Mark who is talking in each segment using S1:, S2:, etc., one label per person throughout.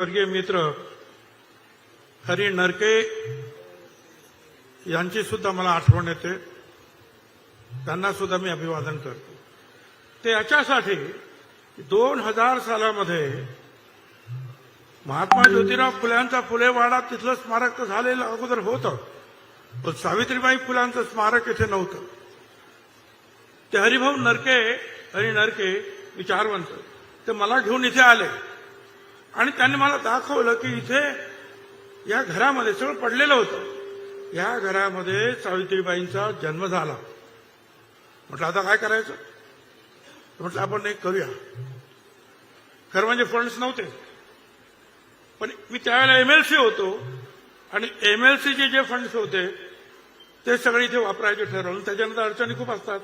S1: वर्गीय मित्र हरी नरके यांची सुद्धा मला आठवण येते. त्यांना सुद्धा मी अभिवादन करतो. ते याच्यासाठी दोन हजार सालामध्ये महात्मा ज्योतिराव फुल्यांचा फुलेवाडा तिथलं स्मारक तर झालेलं अगोदर होतं. पण सावित्रीबाई फुलांचं स्मारक इथे नव्हतं. ते हरिभाऊ नरके हरी नरके विचारवंत ते मला घेऊन इथे आले. आणि त्यांनी मला दाखवलं की इथे या घरामध्ये सगळं पडलेलं होतं. या घरामध्ये सावित्रीबाईंचा जन्म झाला. म्हटलं आता काय करायचं? म्हटलं आपण एक करूया. खरं म्हणजे फंड्स नव्हते. पण मी त्यावेळेला एमएलसी होतो आणि एमएलसीचे जे फंड्स होते ते सगळे इथे वापरायचे ठरवलं. त्याच्यानंतर अडचणी खूप असतात.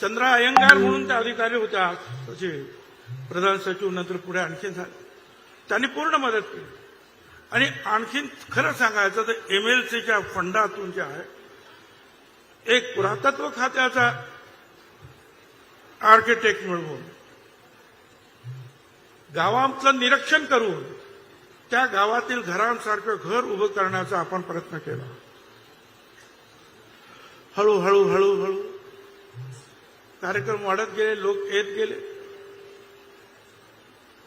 S1: चंद्रा अयंगार म्हणून त्या अधिकारी होत्या तसे प्रधान सचिव नंतर पुढे आणखीन झाले त्यांनी पूर्ण मदत केली. आणि आणखीन खरं सांगायचं तर एमएलसीच्या फंडातून जे आहे एक पुरातत्व खात्याचा आर्किटेक्ट मिळवून गावातलं निरीक्षण करून त्या गावातील घरांसारखं घर उभं करण्याचा आपण प्रयत्न केला. हळूहळू हळूहळू कार्यक्रम वाढत गेले लोक येत गेले.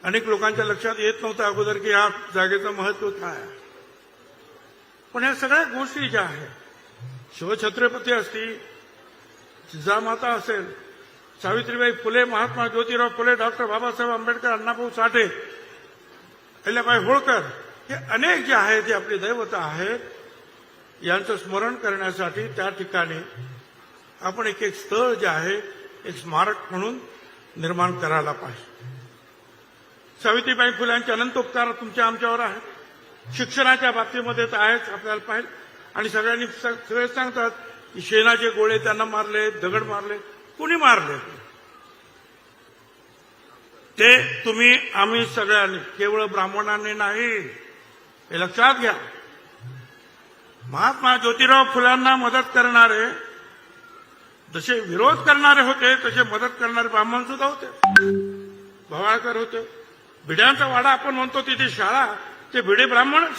S1: अनेक लोकांच्या लक्षात येत नव्हतं अगोदर की या जागेचं महत्त्व काय पण या सगळ्या गोष्टी ज्या आहेत शिवछत्रपती असतील जिजामाता असेल सावित्रीबाई फुले महात्मा ज्योतिराव फुले डॉक्टर बाबासाहेब आंबेडकर अण्णाभाऊ साठे अहिल्याबाई होळकर हे अनेक जे आहेत जे आपली दैवता आहेत यांचं स्मरण करण्यासाठी त्या ठिकाणी आपण एक एक स्थळ जे आहे एक स्मारक म्हणून निर्माण करायला पाहिजे. सावित्रीबाई फुल्यांचे अनंत उपकार तुमच्या आमच्यावर आहेत. शिक्षणाच्या बाबतीमध्ये तर आहेच आपल्याला पाहिजे. आणि सगळ्यांनी स- सगळे सांगतात की शेणाचे गोळे त्यांना मारले दगड मारले. कुणी मारले? ते तुम्ही आम्ही सगळ्यांनी केवळ ब्राह्मणांनी नाही. हे लक्षात घ्या. महात्मा ज्योतिराव फुलांना मदत करणारे जसे विरोध करणारे होते तसे मदत करणारे ब्राह्मण सुद्धा होते. भवाळकर होते. भिड्यांचा वाडा आपण म्हणतो तिथे शाळा ते भिडे ब्राह्मणच.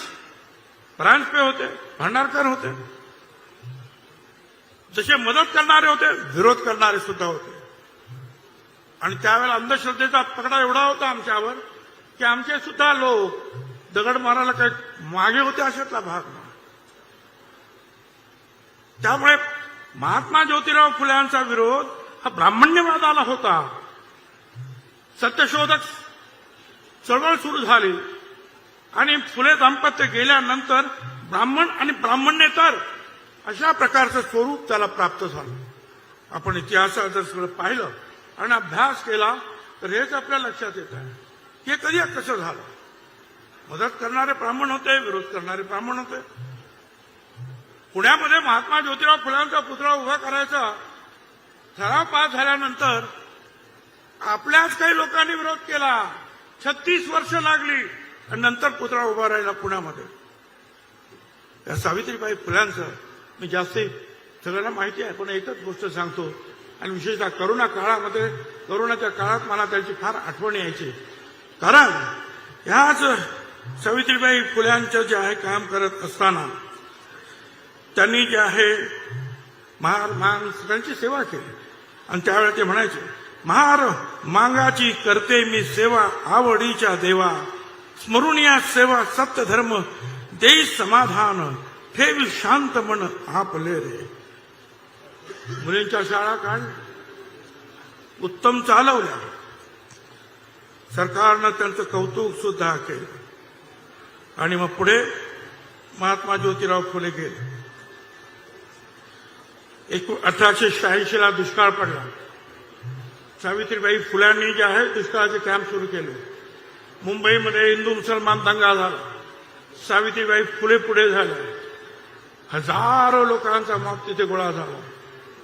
S1: पे होते भांडारकर होते. जसे मदत करणारे होते विरोध करणारे सुद्धा होते. आणि त्यावेळेला अंधश्रद्धेचा पकडा एवढा होता आमच्यावर की आमचे सुद्धा लोक दगड मारायला काही मागे होते अशातला भाग त्यामुळे महात्मा ज्योतिराव फुल्यांचा विरोध हा ब्राह्मण्यवादाला होता. सत्यशोधक चळवळ सुरू झाली. आणि फुले दाम्पत्य गेल्यानंतर ब्राह्मण आणि ब्राह्मण्येतर अशा प्रकारचं स्वरूप त्याला प्राप्त झालं. आपण इतिहासात जर सगळं पाहिलं आणि अभ्यास केला तर हेच आपल्या लक्षात येत आहे. हे कधी कसं झालं? मदत करणारे ब्राह्मण होते विरोध करणारे ब्राह्मण होते. पुण्यामध्ये महात्मा ज्योतिराव फुलांचा पुतळा उभा करायचा ठराव पास झाल्यानंतर आपल्याच काही लोकांनी विरोध केला. छत्तीस वर्ष लागली आणि नंतर पुतळा उभा राहिला पुण्यामध्ये. या सावित्रीबाई फुलांचं मी जास्ती सगळ्यांना माहिती आहे पण एकच गोष्ट सांगतो आणि विशेषतः करोना काळामध्ये करोनाच्या काळात मला त्यांची फार आठवण यायची. कारण ह्याच सावित्रीबाई फुल्यांचं जे आहे काम करत असताना त्यांनी जे आहे महार महान सगळ्यांची सेवा केली. आणि त्यावेळेला ते म्हणायचे महार मांगाची करते मी सेवा आवडीच्या देवा. स्मरुणिया सेवा सत्य धर्म देई समाधान ठेवी शांत मन आपले रे. मुलींच्या शाळा काढ उत्तम चालवल्या. सरकारनं त्यांचं कौतुक सुद्धा केलं. आणि मग पुढे महात्मा ज्योतिराव फुले गेले. एक अठराशे शहाऐंशीला दुष्काळ पडला. सावित्रीबाई फुलांनी जे आहे दुष्काळाचे कॅम्प सुरू केले. मुंबईमध्ये हिंदू मुसलमान दंगा झाला. सावित्रीबाई फुले पुढे झाल्या हजारो लोकांचा मॉब तिथे गोळा झाला.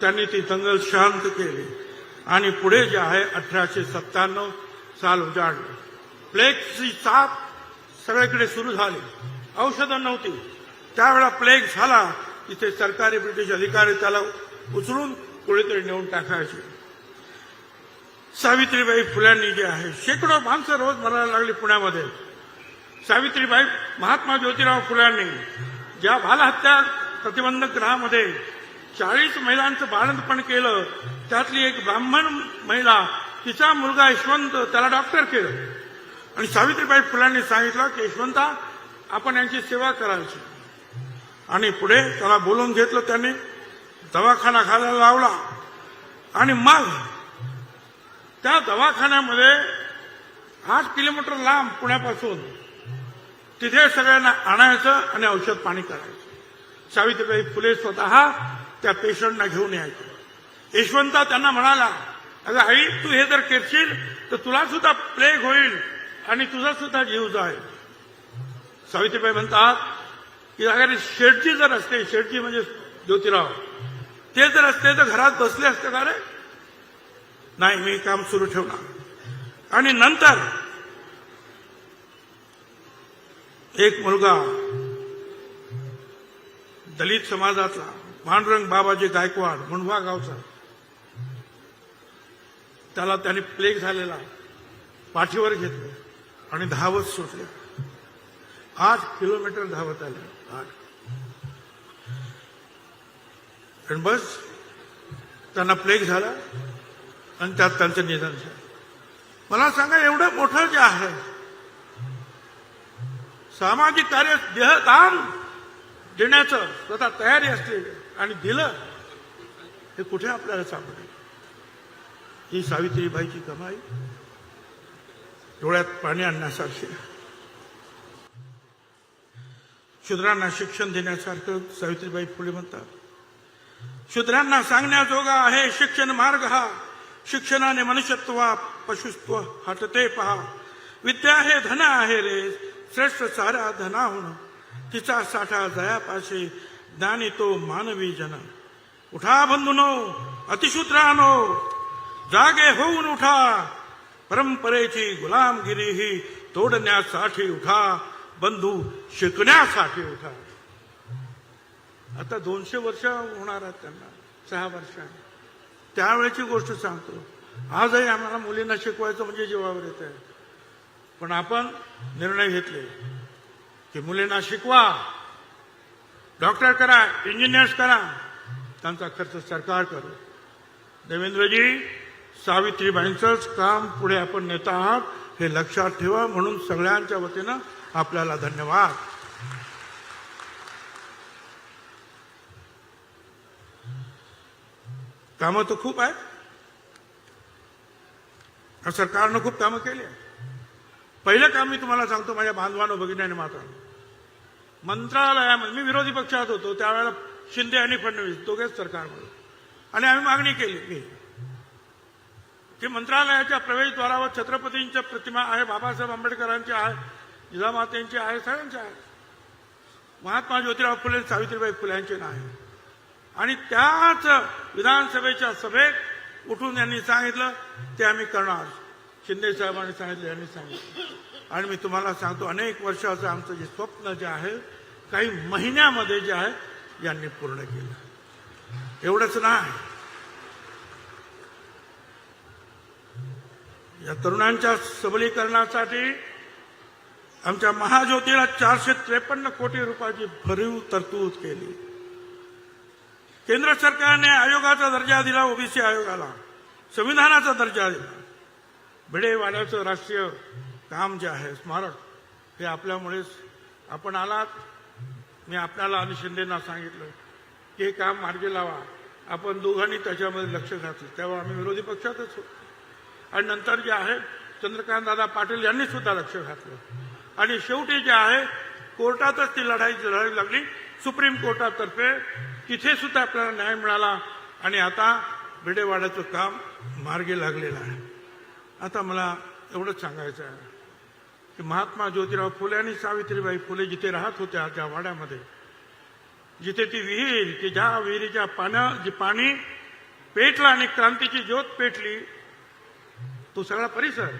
S1: त्यांनी ती दंगल शांत केली. आणि पुढे जे आहे अठराशे सत्त्याण्णव साल उजाडलं. प्लेगची चाप सगळीकडे सुरू झाली. औषधं नव्हती. त्यावेळा प्लेग झाला. तिथे सरकारी ब्रिटिश अधिकारी त्याला उचलून कुठेतरी नेऊन टाकायचे. सावित्रीबाई फुल्यांनी जे आहे शेकडो माणसं रोज मरायला लागली पुण्यामध्ये. सावित्रीबाई महात्मा ज्योतिराव फुल्यांनी ज्या बालहत्या प्रतिबंधक ग्रहामध्ये चाळीस महिलांचं बाळंतपण केलं त्यातली एक ब्राह्मण महिला तिचा मुलगा यशवंत त्याला डॉक्टर केलं. आणि सावित्रीबाई फुलांनी सांगितलं की यशवंता आपण यांची सेवा करायची. आणि पुढे त्याला बोलवून घेतलं त्यांनी दवाखाना खायला लावला. आणि मग त्या दवाखान्यामध्ये आठ किलोमीटर लांब पुण्यापासून तिथे सगळ्यांना आणायचं आणि औषध पाणी करायचं. सावित्रीबाई फुले स्वतः त्या पेशंटना घेऊन यायचं. यशवंता त्यांना म्हणाला अगं आई तू हे जर करशील तर तुला सुद्धा प्लेग होईल आणि तुझा सुद्धा जीव जाईल. सावित्रीबाई म्हणतात की अगर शेटजी जर असते शेटजी म्हणजे ज्योतिराव ते जर असते तर घरात बसले असते का रे? नाही मी काम सुरू ठेवणार. आणि नंतर एक मुलगा दलित समाजातला पांडुरंग बाबाजी गायकवाड मुंडवा गावचा त्याला त्याने प्लेग झालेला पाठीवर घेतलं आणि धावत सुटले. आठ किलोमीटर धावत आले. आठ. आणि बस त्यांना प्लेग झाला. आणि त्यात त्यांचं निधन झालं. मला सांगा एवढं मोठं जे आहे सामाजिक कार्य देहदान देण्याचं स्वतः तयारी असते आणि दिलं हे कुठे आपल्याला सापडेल? ही सावित्रीबाईची कमाई डोळ्यात पाणी आणण्यासारखी. शूद्रांना शिक्षण देण्यासारखं सावित्रीबाई फुले म्हणतात. शूद्रांना सांगण्याजोगा आहे शिक्षण मार्ग हा. शिक्षणाने मनुष्यत्व पशुत्व हटते पहा. विद्या हे धन आहे रे. श्रेष्ठ सारा धनाहून. तिचा साठा जयापाशी ज्ञानी तो मानवी जन. उठा बंधुनो अतिशूद्रानो. जागे होऊन उठा. परंपरेची गुलामगिरी ही तोडण्यासाठी उठा. बंधू शिकण्यासाठी उठा. आता दोनशे वर्ष होणार आहेत त्यांना. सहा वर्षांनी त्यावेळेची गोष्ट सांगतो. आजही आम्हाला मुलींना शिकवायचं म्हणजे जीवावर येत आहे पण आपण निर्णय घेतले. की मुलींना शिकवा. डॉक्टर करा इंजिनियर्स करा. त्यांचा खर्च सरकार करू. देवेंद्रजी सावित्रीबाईंचंच काम पुढे आपण नेत आहात हे लक्षात ठेवा म्हणून सगळ्यांच्या वतीनं आपल्याला धन्यवाद. कामं तर खूप आहेत सरकारनं खूप कामं केली आहेत. पहिलं काम मी तुम्हाला सांगतो माझ्या बांधवानो भगिनीने मात्र मंत्रालयामध्ये मी विरोधी पक्षात होतो त्यावेळेला शिंदे आणि फडणवीस दोघेच सरकारमध्ये. आणि आम्ही मागणी केली मी. की मंत्रालयाच्या प्रवेशद्वारावर छत्रपतींच्या प्रतिमा आहे बाबासाहेब आंबेडकरांची आहे जिजामातेंची आहे सगळ्यांची आहे. महात्मा ज्योतिराव फुले सावित्रीबाई फुल्यांचे नाही. आणि त्याच विधानसभेच्या सभेत उठून यांनी सांगितलं ते आम्ही करणार. शिंदे साहेबांनी सांगितलं यांनी सांगितलं. आणि मी तुम्हाला सांगतो अनेक वर्षाचं आमचं जे स्वप्न जे आहे काही महिन्यामध्ये जे आहे यांनी पूर्ण केलं. एवढंच नाही. या तरुणांच्या सबलीकरणासाठी आमच्या महाज्योतीला चारशे त्रेपन्न कोटी रुपयाची भरीव तरतूद केली. केंद्र सरकारने आयोगाचा दर्जा दिला ओबीसी आयोगाला. संविधानाचा दर्जा दिला. भिडेवाड्याचं राष्ट्रीय काम जे आहे स्मारक हे आपल्यामुळेच आपण आलात. मी आपल्याला आणि शिंदेना सांगितलं की हे काम मार्गी लावा. आपण दोघांनी त्याच्यामध्ये लक्ष घातलं. तेव्हा आम्ही विरोधी पक्षातच होतो. आणि नंतर जे आहे चंद्रकांत दादा पाटील यांनी सुद्धा लक्ष घातलं. आणि शेवटी जे आहे कोर्टातच ती लढाई लढावी लागली. सुप्रीम कोर्टातर्फे तिथे सुद्धा आपल्याला न्याय मिळाला आणि आता भिडेवाड्याचं काम मार्गी लागलेलं आहे. आता मला एवढंच सांगायचं आहे की महात्मा ज्योतिराव फुले आणि सावित्रीबाई फुले जिथे राहत होत्या त्या वाड्यामध्ये जिथे ती विहीर की ज्या विहिरीच्या पाण्या जे पाणी पेटलं आणि क्रांतीची ज्योत पेटली तो सगळा परिसर.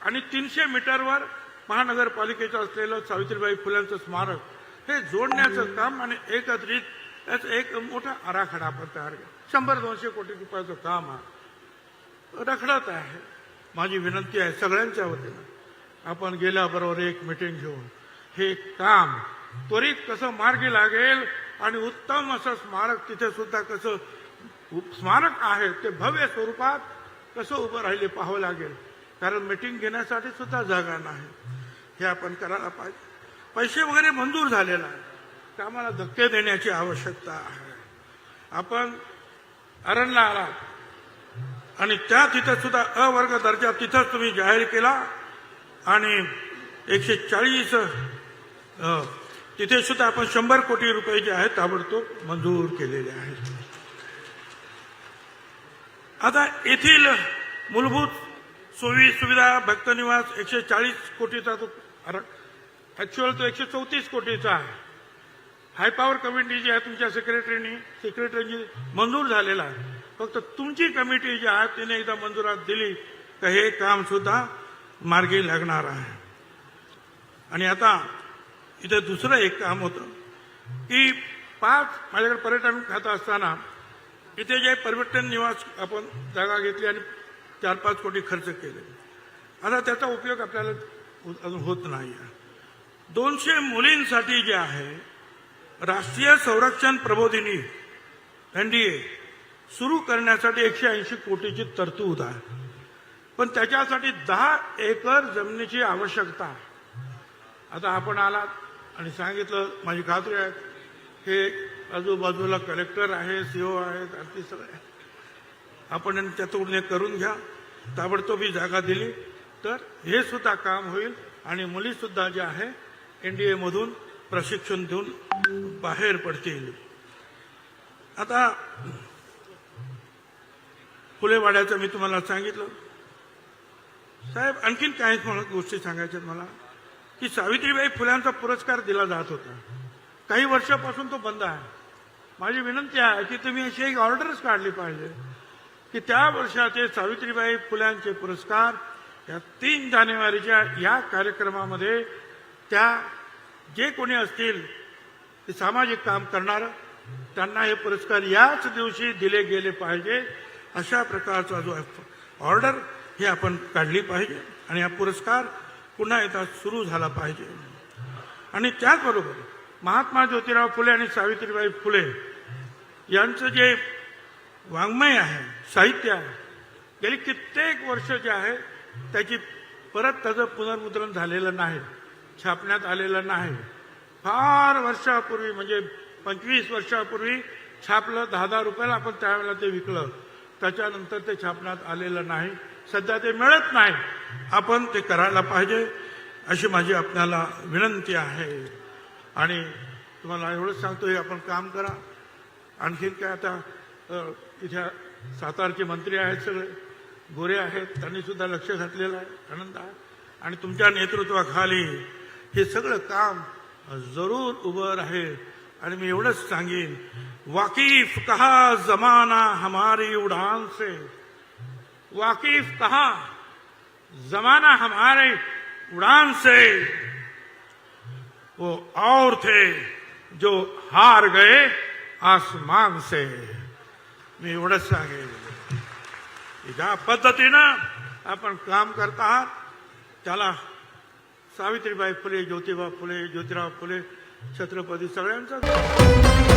S1: आणि तीनशे मीटरवर महानगरपालिकेचं असलेलं सावित्रीबाई फुल्यांचं स्मारक हे जोडण्याचं काम आणि एकत्रित याचा एक मोठा आराखडा आपण तयार केला शंभर दोनशे कोटी रुपयाचं काम आहे रखडत आहे माझी विनंती आहे सगळ्यांच्या वतीनं। आपण गेल्याबरोबर एक मिटिंग घेऊन हे काम त्वरित कसं मार्गी लागेल आणि उत्तम असं स्मारक तिथे सुद्धा कसं उप- स्मारक आहे ते भव्य स्वरूपात कसं उभं राहिले पाहावं लागेल? कारण मिटिंग घेण्यासाठी सुद्धा जागा नाही. हे आपण करायला पाहिजे. पैसे वगैरे मंजूर झालेला आहे कामाला धक्के देण्याची आवश्यकता आहे. आपण अरणला आलात. आणि त्या तिथं सुद्धा अवर्ग दर्जा तिथंच तुम्ही जाहीर केला. आणि एकशे चाळीस तिथे सुद्धा आपण शंभर कोटी रुपये जे आहेत ताबडतोब मंजूर केलेले आहेत. आता येथील मूलभूत सोयी सुविधा भक्तनिवास एकशे चाळीस कोटीचा तो ऍक्च्युअल तो एकशे चौतीस कोटीचा आहे. हाय पॉवर कमिटी जी आहे तुमच्या सेक्रेटरीनी सेक्रेटरीची मंजूर झालेला आहे. फक्त तुमची कमिटी जी आहे तिने एकदा मंजुरात दिली तर हे काम सुद्धा मार्गी लागणार आहे. आणि आता इथे दुसरं एक काम होतं की पाच माझ्याकडे पर्यटन खातं असताना इथे जे पर्यटन निवास आपण जागा घेतली आणि चार पाच कोटी खर्च केले. आता त्याचा उपयोग आपल्याला अजून होत नाही आहे दोनशे मुलींसाठी जे आहे राष्ट्रीय संरक्षण प्रबोधिनी एनडीए सुरू करण्यासाठी एकशे ऐंशी कोटीची तरतूद आहे. पण त्याच्यासाठी दहा एकर जमिनीची आवश्यकता आता आपण आलात आणि सांगितलं माझी खात्री आहे हे आजूबाजूला कलेक्टर आहे सीओ आहेत आणि सगळे आपण त्यातून हे करून घ्या. ताबडतोब ही जागा दिली. तर हे सुद्धा काम होईल आणि मुलीसुद्धा जे आहे आहे एनडीए मधून प्रशिक्षण देऊन बाहेर पडतील आता फुलेवाड्याचं मी तुम्हाला सांगितलं. साहेब आणखीन काही गोष्टी सांगायच्यात मला. की सावित्रीबाई फुल्यांचा पुरस्कार दिला जात होता. काही वर्षापासून तो बंद आहे. माझी विनंती आहे की तुम्ही अशी एक ऑर्डरच काढली पाहिजे. की त्या वर्षाचे सावित्रीबाई फुल्यांचे पुरस्कार या तीन जानेवारीच्या या कार्यक्रमामध्ये त्या जे कोणी असतील ते सामाजिक काम करणार त्यांना हे पुरस्कार याच दिवशी दिले गेले पाहिजे. अशा प्रकारचा जो ऑर्डर हे आपण काढली पाहिजे आणि हा पुरस्कार पुन्हा एकदा सुरू झाला पाहिजे. आणि त्याचबरोबर महात्मा ज्योतिराव फुले आणि सावित्रीबाई फुले यांचं जे वाङ्मय आहे साहित्य आहे गेली कित्येक वर्ष जे आहे त्याची परत त्याचं पुनर्मुद्रण झालेलं नाही. छापण्यात आलेलं नाही. फार वर्षापूर्वी म्हणजे पंचवीस वर्षापूर्वी छापलं दहा दहा रुपयाला आपण त्यावेळेला ते विकलं. त्याच्यानंतर ते छापण्यात आलेलं नाही. सध्या ते मिळत नाही. आपण ते करायला पाहिजे अशी माझी आपल्याला विनंती आहे. आणि तुम्हाला एवढंच सांगतो हे आपण काम करा. आणखीन काय आता इथे सातारचे मंत्री आहेत सगळे. गोरे आहेत त्यांनी सुद्धा लक्ष घातलेलं आहे. आनंद आहे. आणि तुमच्या नेतृत्वाखाली हे सगळं काम ज़रूर उभं राहील. आणि मी एवढंच सांगेन, वाकिफ कहा जमाना हमारी उड़ान से? वाकिफ कहा जमाना हमारे उड़ान से? वो और थे जो हार गए आसमान से। मी एवढंच सांगेन. ज्या पद्धतीनं आपण काम करत आहात. त्याला सावित्रीबाई फुले ज्योतिबा फुले ज्योतिराव फुले छत्रपती सगळ्यांचा